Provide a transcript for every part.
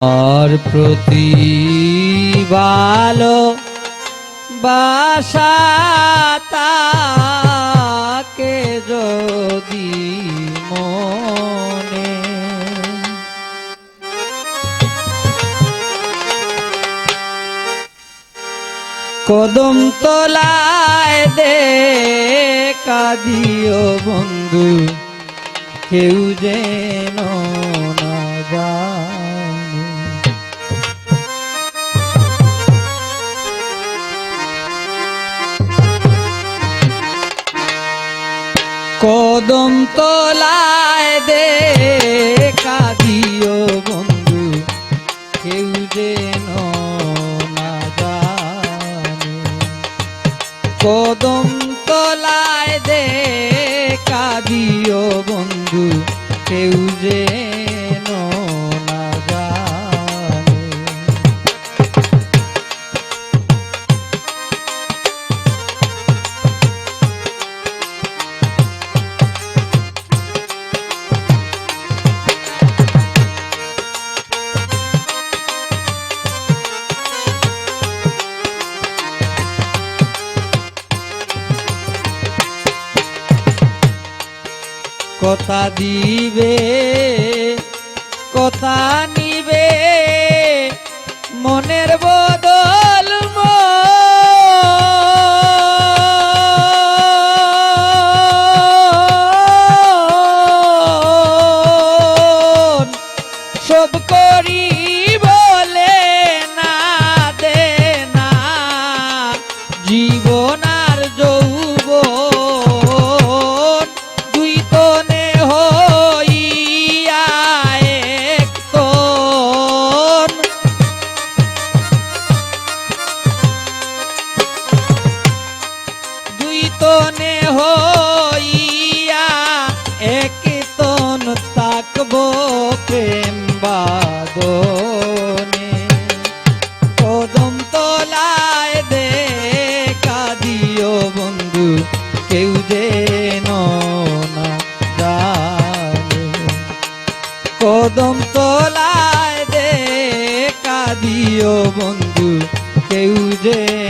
আর প্রতি ভালো বাসা তাকে যদি মনে। কদম তলায় দে কাদিও বন্ধু, কেউ যেন না জানে কদম তলায় দে কাদিও বন্ধু কেউ যেন কদম তলায় দে কাদিও বন্ধু কেউ যেন কথা দিবে কথা নিবে মনের বদল তাকব প্রেম বাদনে কদম তলায় দে কাদিও বন্ধু, কেউ যেন না জানে। কদম তলায় দে কাদিও বন্ধু, কেউ যেন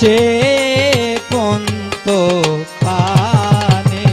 চে পন্ত পানে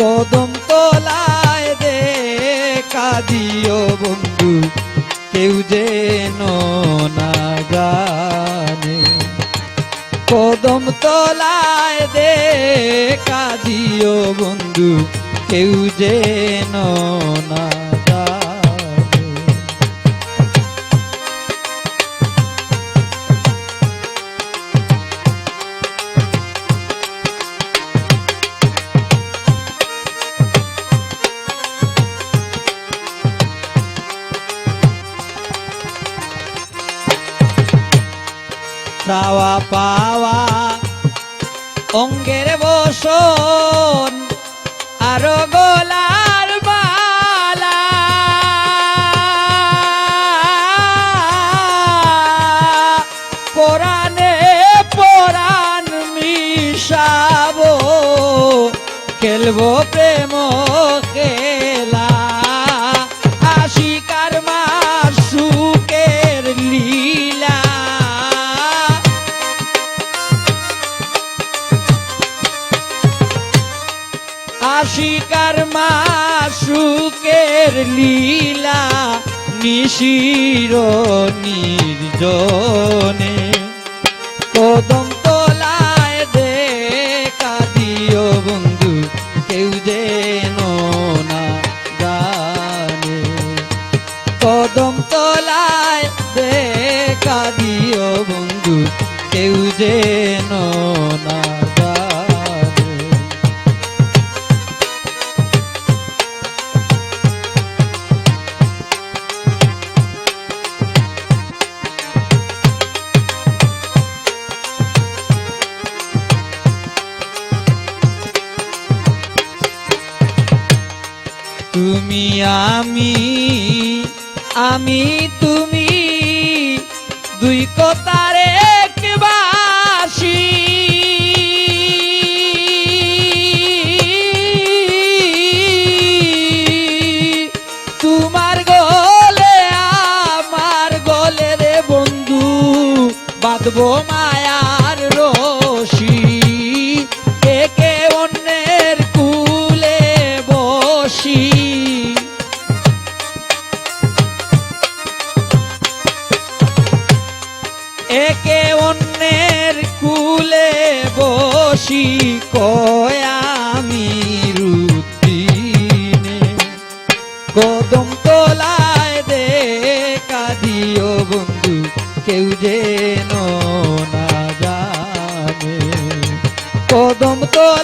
কদম তোলায় দে কাদিও বন্ধু, কেউ যেন না জানে। কদম তলায় দে কাদিও বন্ধু, কেউ যেন না চাওয়া পাওয়া অঙ্গের বসন আরও গলার মালা। পরাণে পরাণ মিশাবো খেলব প্রেম খেলা মাসুকের লীলা নিশির নির্জনে। কদম তোলায় দেখা দিও বন্ধু, কেউ যেন না জানে। কদম তলায় দেখা দিও বন্ধু, কেউ যেন না তুমি আমি আমি তুমি, দুই কথার একবাসী। তোমার গলে, আমার গলে রে বন্ধু, বাঁধবো মায়ার একে অন্যের কুলে বসি কয়ামি রুদ্দিনে কদম তোলায় দে দিও বন্ধু, কেউ যেন না জানে। কদম তোলায়